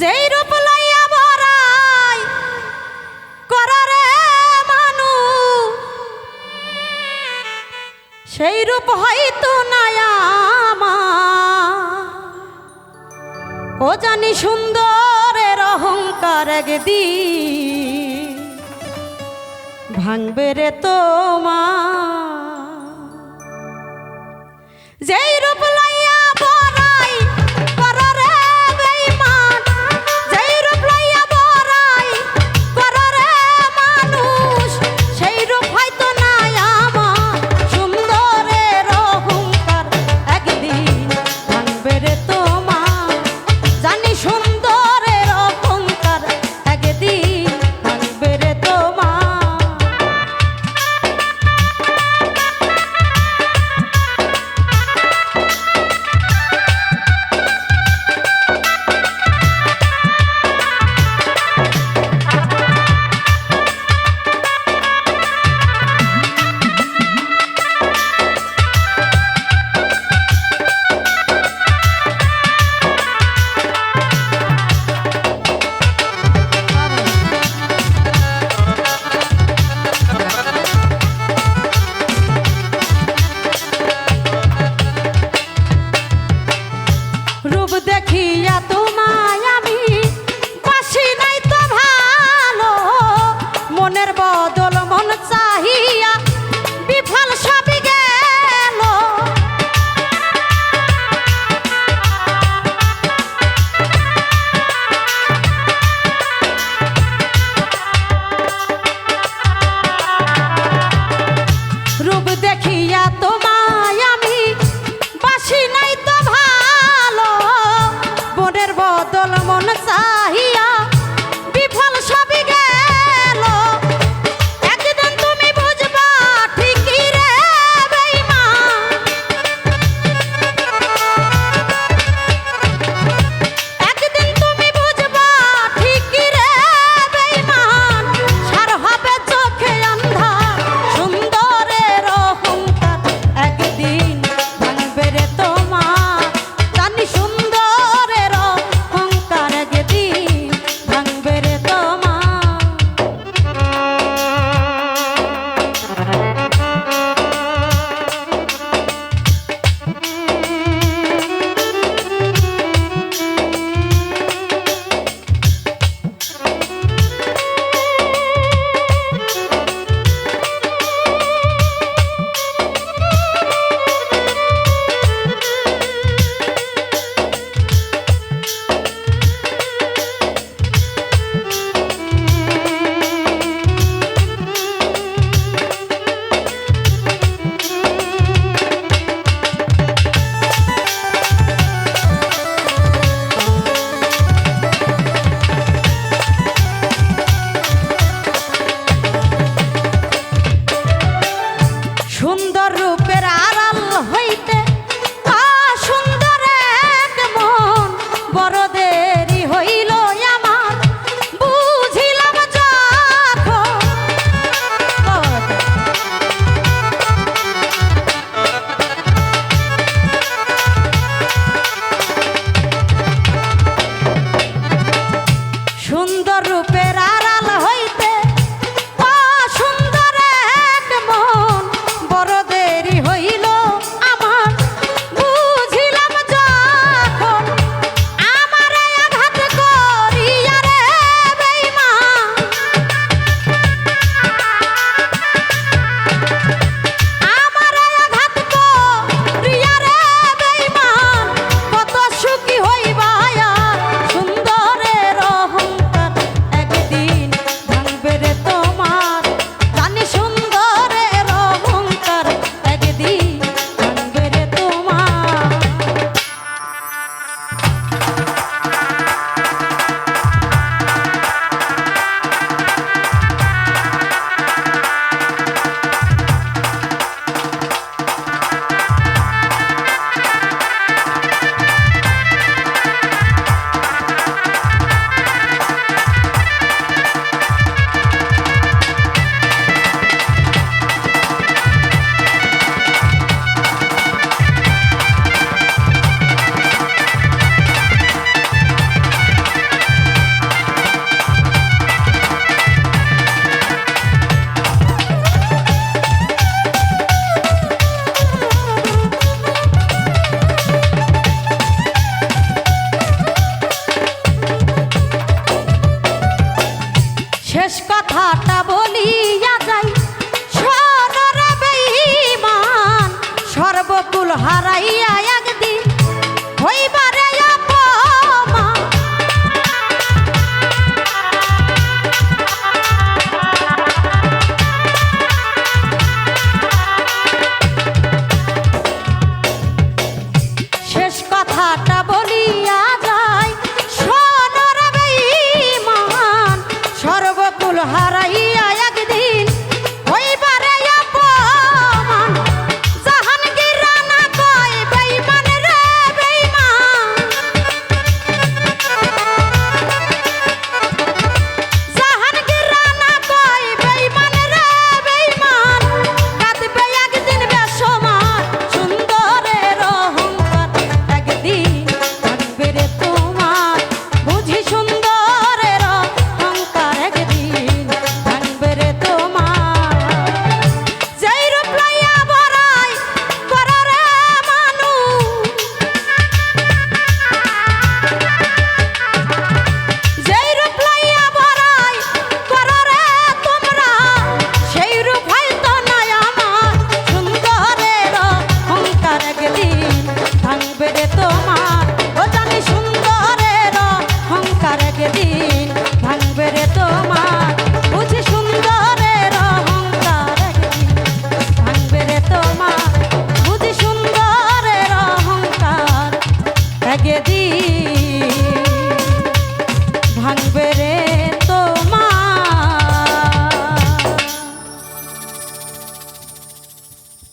যেই রূপ লাইয়া বরাই করারে মানু সেই রূপ হয়তো নায়ামা ও জানি সুন্দরের অহংকার একদি ভাঙবে রে তোমা যেই রূপ সা সুন্দর রূপের